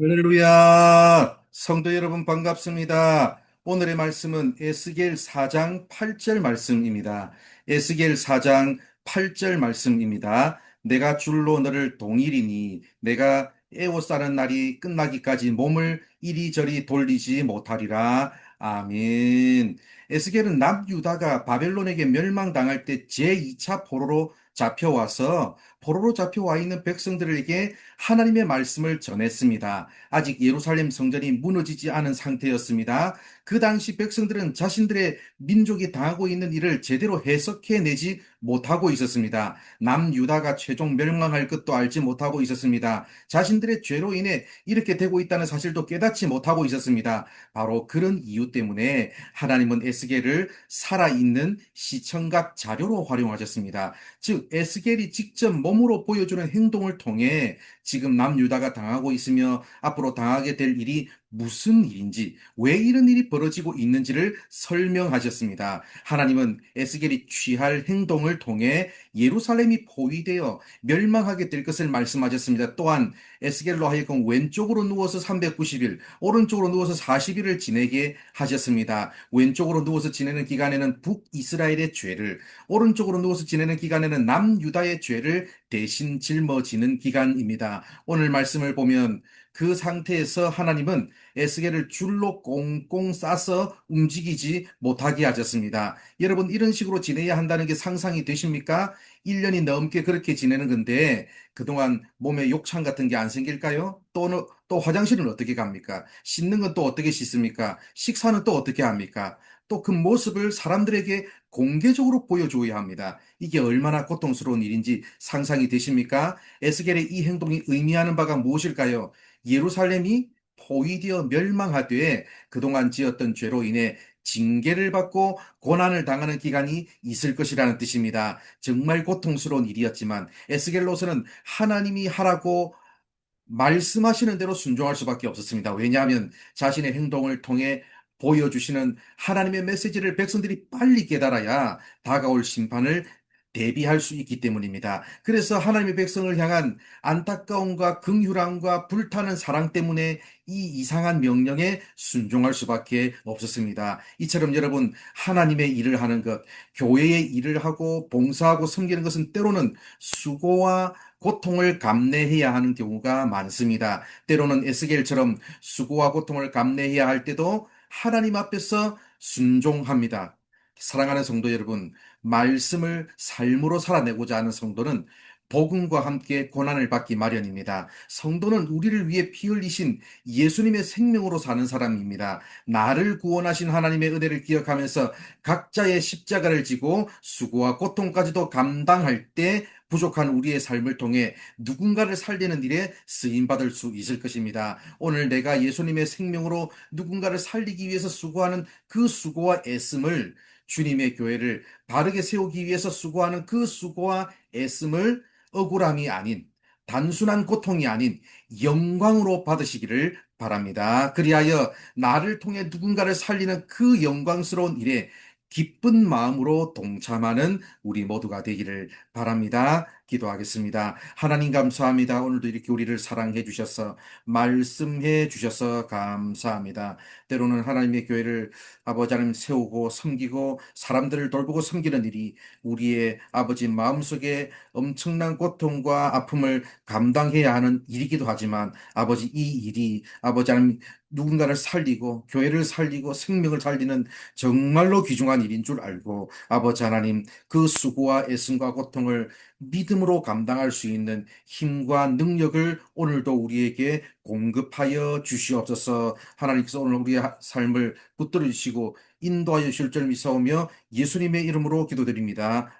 할렐루야! 성도 여러분 반갑습니다. 오늘의 말씀은 에스겔 4장 8절 말씀입니다. 에스겔 4장 8절 말씀입니다. 내가 줄로 너를 동일이니 내가 애워싸는 날이 끝나기까지 몸을 이리저리 돌리지 못하리라. 아멘. 에스겔은 남유다가 바벨론에게 멸망당할 때 제2차 포로로 잡혀와서 포로로 잡혀와 있는 백성들에게 하나님의 말씀을 전했습니다. 아직 예루살렘 성전이 무너지지 않은 상태였습니다. 그 당시 백성들은 자신들의 민족이 당하고 있는 일을 제대로 해석해내지 못하고 있었습니다. 남유다가 최종 멸망할 것도 알지 못하고 있었습니다. 자신들의 죄로 인해 이렇게 되고 있다는 사실도 깨닫지 못하고 있었습니다. 바로 그런 이유 때문에 하나님은 에스겔을 살아있는 시청각 자료로 활용하셨습니다. 즉 에스겔이 직접 몸으로 보여주는 행동을 통해 지금 남유다가 당하고 있으며 앞으로 당하게 될 일이 무슨 일인지, 왜 이런 일이 벌어지고 있는지를 설명하셨습니다. 하나님은 에스겔이 취할 행동을 통해 예루살렘이 포위되어 멸망하게 될 것을 말씀하셨습니다. 또한 에스겔로 하여금 왼쪽으로 누워서 390일, 오른쪽으로 누워서 40일을 지내게 하셨습니다. 왼쪽으로 누워서 지내는 기간에는 북이스라엘의 죄를, 오른쪽으로 누워서 지내는 기간에는 남유다의 죄를 대신 짊어지는 기간입니다. 오늘 말씀을 보면 그 상태에서 하나님은 에스겔을 줄로 꽁꽁 싸서 움직이지 못하게 하셨습니다. 여러분, 이런 식으로 지내야 한다는 게 상상이 되십니까? 1년이 넘게 그렇게 지내는 건데, 그동안 몸에 욕창 같은 게 안 생길까요? 또는, 또 화장실은 어떻게 갑니까? 씻는 건 또 어떻게 씻습니까? 식사는 또 어떻게 합니까? 또 그 모습을 사람들에게 공개적으로 보여줘야 합니다. 이게 얼마나 고통스러운 일인지 상상이 되십니까? 에스겔의 이 행동이 의미하는 바가 무엇일까요? 예루살렘이 포위되어 멸망하되 그동안 지었던 죄로 인해 징계를 받고 고난을 당하는 기간이 있을 것이라는 뜻입니다. 정말 고통스러운 일이었지만 에스겔로서는 하나님이 하라고 말씀하시는 대로 순종할 수밖에 없었습니다. 왜냐하면 자신의 행동을 통해 보여주시는 하나님의 메시지를 백성들이 빨리 깨달아야 다가올 심판을 대비할 수 있기 때문입니다. 그래서 하나님의 백성을 향한 안타까움과 긍휼함과 불타는 사랑 때문에 이 이상한 명령에 순종할 수밖에 없었습니다. 이처럼 여러분 하나님의 일을 하는 것, 교회의 일을 하고 봉사하고 섬기는 것은 때로는 수고와 고통을 감내해야 하는 경우가 많습니다. 때로는 에스겔처럼 수고와 고통을 감내해야 할 때도 하나님 앞에서 순종합니다. 사랑하는 성도 여러분, 말씀을 삶으로 살아내고자 하는 성도는 복음과 함께 고난을 받기 마련입니다. 성도는 우리를 위해 피 흘리신 예수님의 생명으로 사는 사람입니다. 나를 구원하신 하나님의 은혜를 기억하면서 각자의 십자가를 지고 수고와 고통까지도 감당할 때 부족한 우리의 삶을 통해 누군가를 살리는 일에 쓰임 받을 수 있을 것입니다. 오늘 내가 예수님의 생명으로 누군가를 살리기 위해서 수고하는 그 수고와 애씀을 주님의 교회를 바르게 세우기 위해서 수고하는 그 수고와 애씀을 억울함이 아닌 단순한 고통이 아닌 영광으로 받으시기를 바랍니다. 그리하여 나를 통해 누군가를 살리는 그 영광스러운 일에 기쁜 마음으로 동참하는 우리 모두가 되기를 바랍니다. 기도하겠습니다. 하나님 감사합니다. 오늘도 이렇게 우리를 사랑해 주셔서 말씀해 주셔서 감사합니다. 때로는 하나님의 교회를 아버지 하나님 세우고 섬기고 사람들을 돌보고 섬기는 일이 우리의 아버지 마음속에 엄청난 고통과 아픔을 감당해야 하는 일이기도 하지만 아버지 이 일이 아버지 하나님 누군가를 살리고 교회를 살리고 생명을 살리는 정말로 귀중한 일인 줄 알고 아버지 하나님 그 수고와 애씀과 고통을 믿음으로 감당할 수 있는 힘과 능력을 오늘도 우리에게 공급하여 주시옵소서 하나님께서 오늘 우리의 삶을 붙들어 주시고 인도하여 주실 줄 믿사오며 예수님의 이름으로 기도드립니다.